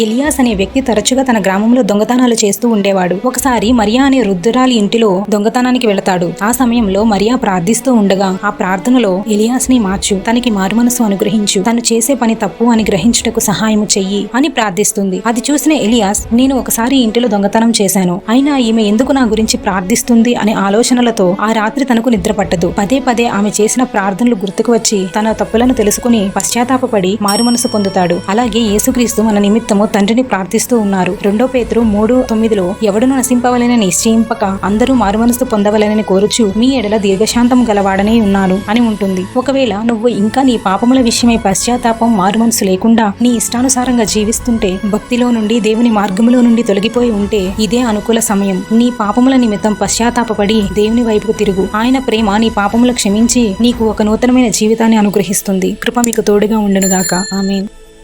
Alias అనే వ్యక్తి తరచుగా తన గ్రామంలో దొంగతనాలు చేస్తూ ఉండేవాడు. ఒకసారి మరియా అనే వృద్ధురాలి ఇంటిలో దొంగతనానికి వెళతాడు. ఆ సమయంలో మరియా ప్రార్థిస్తూ ఉండగా ఆ ప్రార్థనలో ఇలియాస్ని మార్చు తనకి మారుమనసు అనుగ్రహించు తను చేసే పని తప్పు అని గ్రహించుటకు సహాయం చెయ్యి అని ప్రార్థిస్తుంది. అది చూసిన ఎలియాస్ నేను ఒకసారి ఇంటిలో దొంగతనం చేశాను. అయినా ఈమె ఎందుకు నా గురించి ప్రార్థిస్తుంది? అనే ఆలోచనలతో ఆ రాత్రి తనకు నిద్ర పట్టదు. పదే పదే ఆమె చేసిన ప్రార్థనలు గుర్తుకు వచ్చి తన తప్పులను తెలుసుకుని పశ్చాత్తాపడి మారుమనసు పొందుతాడు. అలాగే యేసుక్రీస్తు మన నిమిత్తము తండ్రిని ప్రార్థిస్తూ ఉన్నారు. రెండో పేతురు మూడు తొమ్మిదిలో ఎవడును నశింపవలనని నిశ్చయింపక అందరూ మారుమనస్సు పొందవలనని కోరుచు మీ ఎడల దీర్ఘశాంతం గలవాడనే ఉన్నాను అని ఉంటుంది. ఒకవేళ నువ్వు ఇంకా నీ పాపముల విషయమై పశ్చాత్తాపం మారుమనసు లేకుండా నీ ఇష్టానుసారంగా జీవిస్తుంటే భక్తిలో నుండి దేవుని మార్గములో నుండి తొలగిపోయి ఉంటే ఇదే అనుకూల సమయం. నీ పాపముల నిమిత్తం పశ్చాత్తాపడి దేవుని వైపుకు తిరుగు. ఆయన ప్రేమ నీ పాపములు క్షమించి నీకు ఒక నూతనమైన జీవితాన్ని అనుగ్రహిస్తుంది. కృప మీకు తోడుగా ఉండునుగాక. ఆమె